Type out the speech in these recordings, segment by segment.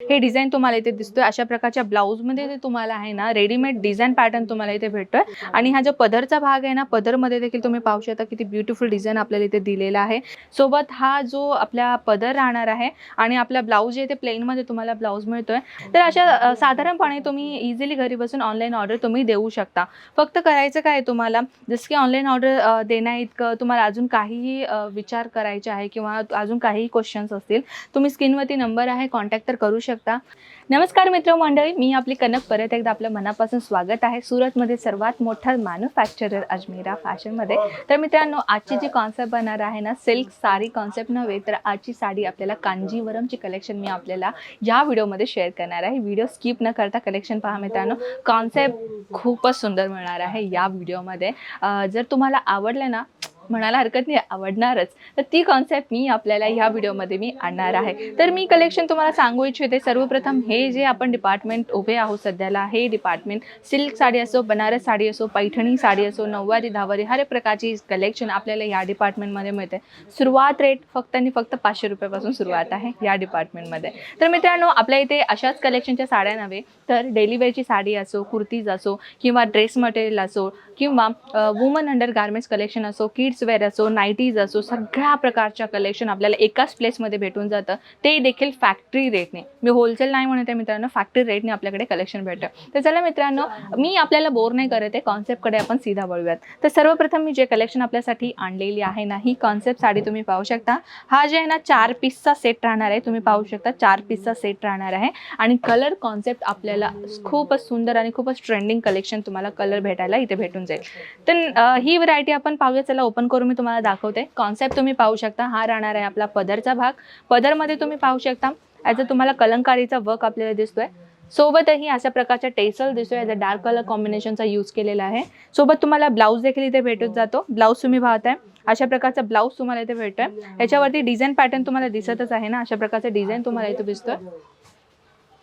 हे डिझाईन तुम्हाला इथे दिसतोय. अशा प्रकारच्या ब्लाऊजमध्ये ते तुम्हाला आहे ना रेडीमेड डिझाईन पॅटर्न तुम्हाला इथे भेटतोय. आणि हा जो पदरचा भाग आहे ना पदरमध्ये देखील तुम्ही पाहू शकता किती ब्युटिफुल डिझाईन आपल्याला इथे दिलेला आहे. सोबत हा जो आपला पदर राहणार आहे आणि आपला ब्लाऊज जे ते प्लेनमध्ये तुम्हाला ब्लाऊज मिळतोय. तर अशा साधारणपणे तुम्ही इझिली घरी बसून ऑनलाईन ऑर्डर तुम्ही देऊ शकता. फक्त करायचं काय तुम्हाला? जसं की ऑनलाईन ऑर्डर देण्या इतकं तुम्हाला अजून काहीही विचार करायचे आहे किंवा अजून काहीही क्वेश्चन्स असतील तुम्ही स्क्रीनवरती नंबर आहे कॉन्टॅक्ट तर करू शकता. नमस्कार मित्र मंडळी मी आपली कनक परत एकदा आपल्या मनापासून स्वागत आहे. सुरतमध्ये सर्वात मोठा मॅन्युफॅक्चरर अजमेरा फॅशनमध्ये. तर मित्रांनो आजची जी कॉन्सेप्ट बनणार आहे ना सिल्क साडी कॉन्सेप्ट नव्हे तर आजची साडी आपल्याला कांजीवरमची कलेक्शन मी आपल्याला या व्हिडिओमध्ये शेअर करणार आहे. व्हिडिओ स्किप न करता कलेक्शन पहा मित्रांनो. कॉन्सेप्ट खूपच सुंदर मिळणार आहे या व्हिडिओमध्ये जर तुम्हाला आवडलं ना म्हणायला हरकत नाही आवडणारच. तर ती कॉन्सेप्ट मी आपल्याला ह्या व्हिडिओमध्ये मी आणणार आहे. तर मी कलेक्शन तुम्हाला सांगू इच्छिते सर्वप्रथम हे जे आपण डिपार्टमेंट उभे आहोत सध्याला हे डिपार्टमेंट सिल्क साडी असो बनारस साडी असो पैठणी साडी असो नऊवारी दहावारी हर एक प्रकारची कलेक्शन आपल्याला या डिपार्टमेंटमध्ये मिळते. सुरुवात रेट फक्त आणि फक्त पाचशे रुपयापासून सुरुवात आहे या डिपार्टमेंटमध्ये तर मित्रांनो आपल्या इथे अशाच कलेक्शनच्या साड्या नव्हे तर डेली वेअरची साडी असो कुर्तीज असो किंवा ड्रेस मटेरियल असो किंवा वुमन अंडर गार्मेंट्स कलेक्शन असो किड्स वेअर असो नाईटीज असो सगळ्या प्रकारच्या कलेक्शन आपल्याला एकाच प्लेसमध्ये भेटून जातं. ते देखील फॅक्टरी रेटने मी होलसेल नाही म्हणते मित्रांनो फॅक्टरी रेटने आपल्याकडे कलेक्शन भेटतं. तर चला मित्रांनो मी आपल्याला बोर नाही करत आहे. कॉन्सेप्टकडे आपण सीधा वळूयात. तर सर्वप्रथम मी जे कलेक्शन आपल्यासाठी आणलेली आहे ना ही कॉन्सेप्ट साडी तुम्ही पाहू शकता. हा जे आहे ना चार पीसचा सेट राहणार आहे. तुम्ही पाहू शकता चार पीसचा सेट राहणार आहे. आणि कलर कॉन्सेप्ट आपल्याला खूपच सुंदर आणि खूपच ट्रेंडिंग कलेक्शन तुम्हाला कलर भेटायला इथे भेटून जाईल. तर ही व्हरायटी आपण पाहूया. चला ओपन करून मी तुम्हाला दाखवते. कॉन्सेप्ट तुम्ही पाहू शकता. हा राहणार आहे आपला पदरचा भाग. पदरमध्ये तुम्ही पाहू शकता. ॲज अ तुम्हाला कलंकारीचा वर्क आपल्याला दिसतोय. सोबतही अशा प्रकारचा टेसल दिसतोय. ॲज अ डार्क कलर कॉम्बिनेशनचा यूज केलेला आहे. सोबत तुम्हाला ब्लाऊज देखील इथे भेटत जातो. ब्लाऊज तुम्ही पाहताय. अशा प्रकारचा ब्लाऊज तुम्हाला इथे भेटतोय. याच्यावरती डिझाईन पॅटर्न तुम्हाला दिसतच आहे ना? अशा प्रकारचा डिझाईन तुम्हाला इथे दिसतोय.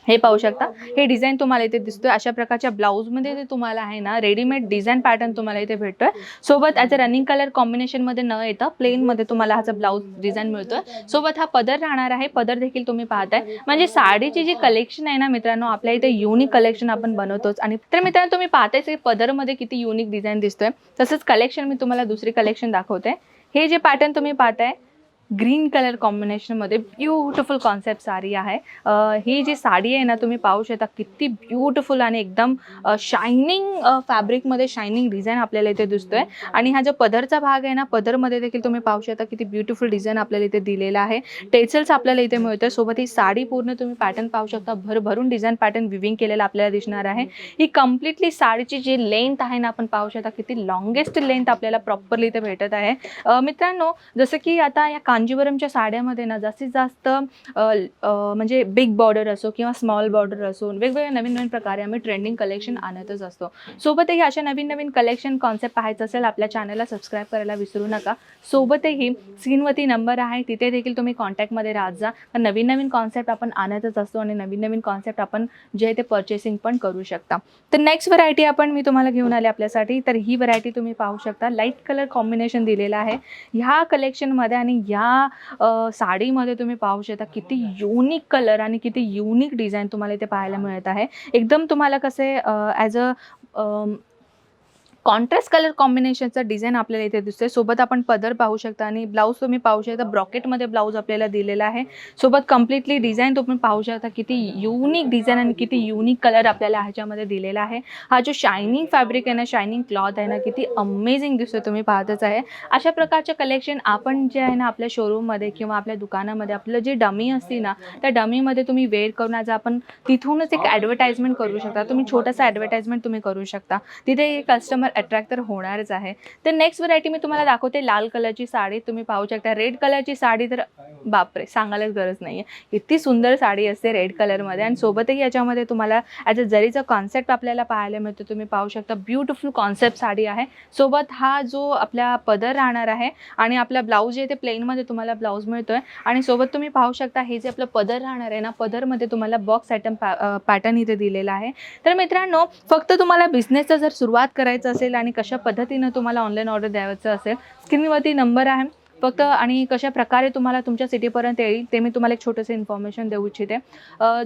हे पाहू शकता. हे डिझाईन तुम्हाला इथे दिसतोय. अशा प्रकारच्या ब्लाऊजमध्ये ते तुम्हाला आहे ना रेडीमेड डिझाईन पॅटर्न तुम्हाला इथे भेटतोय. सोबत ॲज अ रनिंग कलर कॉम्बिनेशनमध्ये न येतं प्लेनमध्ये तुम्हाला ह्याचा ब्लाऊज डिझाईन मिळतोय. सोबत हा पदर राहणार आहे. पदर देखील तुम्ही पाहताय. म्हणजे साडीची जी कलेक्शन आहे ना मित्रांनो आपल्या इथे युनिक कलेक्शन आपण बनवतोच. आणि तर मित्रांनो तुम्ही पाहतायच की पदरमध्ये किती युनिक डिझाईन दिसतोय. तसंच कलेक्शन मी तुम्हाला दुसरी कलेक्शन दाखवते. हे जे पॅटर्न तुम्ही पाहताय ग्रीन कलर कॉम्बिनेशनमध्ये ब्युटिफुल कॉन्सेप्ट साडी आहे. ही जी साडी आहे ना तुम्ही पाहू शकता किती ब्युटिफुल आणि एकदम शायनिंग फॅब्रिकमध्ये शायनिंग डिझाईन आपल्याला इथे दिसतोय. आणि हा जो पदरचा भाग आहे ना पदरमध्ये देखील तुम्ही पाहू शकता किती ब्युटिफुल डिझाईन आपल्याला इथे दिलेला आहे. टेचल्स आपल्याला इथे मिळतोय. सोबत ही साडी पूर्ण तुम्ही पॅटर्न पाहू शकता. भरभरून डिझाईन पॅटर्न विविंग केलेला आपल्याला दिसणार आहे. ही कम्प्लिटली साडीची जी लेंथ आहे ना आपण पाहू शकता किती लॉंगेस्ट लेंथ आपल्याला प्रॉपरली इथे भेटत आहे. मित्रांनो जसं की आता या कांजीवरमच्या साड्यामध्ये ना जास्तीत जास्त म्हणजे बिग बॉर्डर असो किंवा स्मॉल बॉर्डर असो वेगवेगळ्या नवीन नवीन प्रकारे आम्ही ट्रेंडिंग कलेक्शन आणतच असतो. सोबतही अशा नवीन नवीन कलेक्शन कॉन्सेप्ट पाहायचं असेल आपल्या चॅनलला सबस्क्राईब करायला विसरू नका. सोबतही स्क्रीनवरती नंबर आहे तिथे देखील तुम्ही कॉन्टॅक्टमध्ये राहत जा. तर नवीन नवीन कॉन्सेप्ट आपण आणतच असतो आणि नवीन नवीन कॉन्सेप्ट आपण जे ते परचेसिंग पण करू शकता. तर नेक्स्ट व्हरायटी आपण मी तुम्हाला घेऊन आले आपल्यासाठी. तर ही व्हरायटी तुम्ही पाहू शकता. लाइट कलर कॉम्बिनेशन दिलेलं आहे. ह्या कलेक्शनमध्ये आणि या ह्या साडीमध्ये तुम्ही पाहू शकता किती युनिक कलर आणि किती युनिक डिझाईन तुम्हाला इथे पाहायला मिळत आहे. एकदम तुम्हाला कसे ॲज अ कॉन्ट्रास्ट कलर कॉम्बिनेशनचं डिझाईन आपल्याला इथे दिसतोय. सोबत आपण पदर पाहू शकता आणि ब्लाऊज तुम्ही पाहू शकता ब्रॉकेटमध्ये ब्लाऊज आपल्याला दिलेला आहे. सोबत कम्प्लिटली डिझाईन तुम्ही पाहू शकता किती युनिक डिझाईन आणि किती युनिक कलर आपल्याला ह्याच्यामध्ये दिलेला आहे. हा जो शायनिंग फॅब्रिक आहे ना शायनिंग क्लॉथ आहे ना किती अमेझिंग दिसतोय तुम्ही पाहतच आहे. अशा प्रकारचे कलेक्शन आपण जे आहे ना आपल्या शोरूममध्ये किंवा आपल्या दुकानामध्ये आपलं जे डमी असते ना त्या डमीमध्ये तुम्ही वेअर करून आज आपण तिथूनच एक ॲडव्हर्टाइजमेंट करू शकता. तुम्ही छोटासा ॲडव्हर्टाइजमेंट तुम्ही करू शकता. तिथे कस्टमर अट्रॅक्ट तर होणारच आहे. तर नेक्स्ट व्हरायटी मी तुम्हाला दाखवते लाल कलरची साडी तुम्ही पाहू शकता. रेड कलरची साडी तर बापरे सांगायलाच गरज नाही आहे इतकी सुंदर साडी असते रेड कलरमध्ये आणि सोबतही याच्यामध्ये तुम्हाला ॲज अ जरीचा कॉन्सेप्ट आपल्याला पाहायला मिळतो तुम्ही पाहू शकता. ब्युटिफुल कॉन्सेप्ट साडी आहे. सोबत हा जो आपला पदर राहणार आहे आणि आपला ब्लाऊज आहे ते प्लेनमध्ये तुम्हाला ब्लाऊज मिळतोय. आणि सोबत तुम्ही पाहू शकता हे जे आपलं पदर राहणार आहे ना पदरमध्ये तुम्हाला बॉक्स आयटम पॅटर्न इथे दिलेला आहे. तर मित्रांनो फक्त तुम्हाला बिझनेसचं जर सुरुवात करायचं असेल आणि कशा पद्धतीनं तुम्हाला ऑनलाईन ऑर्डर द्यायचं असेल स्क्रीनवरती नंबर आहे. फक्त आणि कशा प्रकारे तुम्हाला तुमच्या सिटीपर्यंत येईल ते मी तुम्हाला एक छोटंसं इन्फॉर्मेशन देऊ इच्छिते.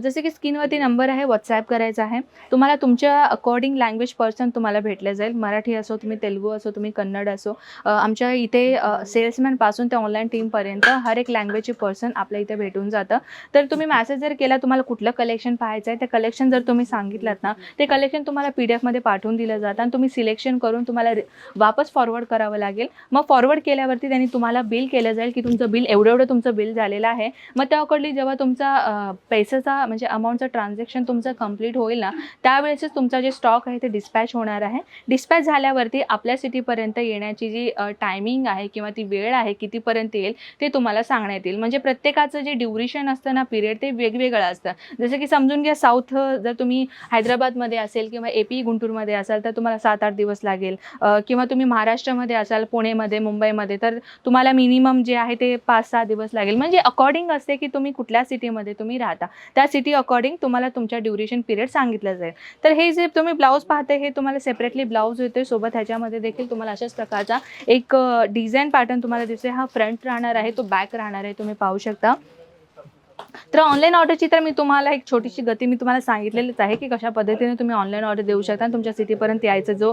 जसे की स्क्रीनवरती नंबर आहे व्हॉट्सॲप करायचा आहे. तुम्हाला तुमच्या अकॉर्डिंग लँग्वेज पर्सन तुम्हाला भेटले जाईल. मराठी असो तुम्ही तेलुगू असो तुम्ही कन्नड असो आमच्या इथे सेल्समॅनपासून ते ऑनलाईन टीमपर्यंत हर एक लँग्वेजचे पर्सन आपल्या इथे भेटून जातं. तर तुम्ही मॅसेज जर केला तुम्हाला कुठलं कलेक्शन पाहायचं आहे ते कलेक्शन जर तुम्ही सांगितलं ना ते कलेक्शन तुम्हाला पी डी एफमध्ये पाठवून दिलं जातं आणि तुम्ही सिलेक्शन करून तुम्हाला वापस फॉरवर्ड करावं लागेल. मग फॉरवर्ड केल्यावरती त्यांनी तुम्हाला बिल केलं जाईल की तुमचं बिल एवढं एवढं तुमचं बिल झालेलं आहे. मग त्याकडली जेव्हा तुमचा पैशाचा म्हणजे अमाऊंटचं ट्रान्झॅक्शन तुमचं कंप्लीट होईल ना त्यावेळेसच तुमचा जे स्टॉक आहे ते डिस्पॅच होणार आहे. डिस्पॅच झाल्यावरती आपल्या सिटीपर्यंत येण्याची जी टायमिंग आहे किंवा ती वेळ आहे कितीपर्यंत येईल ते तुम्हाला सांगण्यात येईल. म्हणजे प्रत्येकाचं जे ड्युरेशन असतं ना पिरियड ते वेगवेगळं असतं. जसं की समजून घ्या साऊथ जर तुम्ही हैदराबादमध्ये असेल किंवा ए पी गुंटूरमध्ये असाल तर तुम्हाला सात आठ दिवस लागेल. किंवा तुम्ही महाराष्ट्रामध्ये असाल पुणेमध्ये मुंबईमध्ये तर तुम्हाला मिनिमम जे आहे ते पाच सहा दिवस लागेल. म्हणजे अकॉर्डिंग असते की तुम्ही कुठल्या सिटीमध्ये तुम्ही राहता. त्या सिटी अकॉर्डिंग तुम्हाला तुमच्या ड्युरेशन पिरियड सांगितलं जाईल. तर हे जे तुम्ही ब्लाऊज पाहते हे तुम्हाला सेपरेटली ब्लाऊज येते सोबत ह्याच्यामध्ये देखील तुम्हाला अशाच प्रकारचा एक डिझाईन पॅटर्न तुम्हाला दिसते हा फ्रंट राहणार आहे तो बॅक राहणार आहे तुम्ही पाहू शकता. तर ऑनलाईन ऑर्डरची तर मी तुम्हाला एक छोटीशी गती मी तुम्हाला सांगितलेलीच आहे की कशा पद्धतीने तुम्ही ऑनलाईन ऑर्डर देऊ शकता आणि तुमच्या सिटीपर्यंत यायचं जो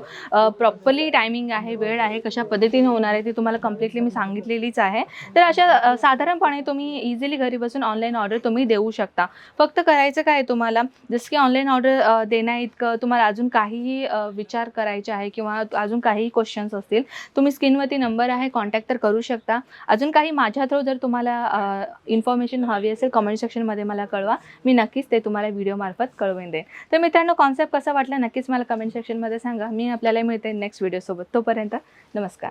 प्रॉपरली टायमिंग आहे वेळ आहे कशा पद्धतीने होणार आहे ती तुम्हाला कम्प्लिटली मी सांगितलेलीच आहे. तर अशा साधारणपणे तुम्ही इझिली घरी बसून ऑनलाईन ऑर्डर तुम्ही देऊ शकता. फक्त करायचं काय तुम्हाला जसं की ऑनलाईन ऑर्डर देण्या इतकं तुम्हाला अजून काहीही विचार करायचे आहे किंवा अजून काहीही क्वेश्चन्स असतील तुम्ही स्क्रीनवरती नंबर आहे कॉन्टॅक्ट तर करू शकता. अजून काही माझ्या थ्रू जर तुम्हाला इन्फॉर्मेशन हवी असेल कमेंट सेक्शनमध्ये मला कळवा. मी नक्कीच ते तुम्हाला व्हिडिओमार्फत कळवून देईन. तर मित्रांनो कॉन्सेप्ट कसा वाटला नक्कीच मला कमेंट सेक्शनमध्ये सांगा. मी आपल्याला मिळते नेक्स्ट व्हिडिओसोबत तोपर्यंत नमस्कार.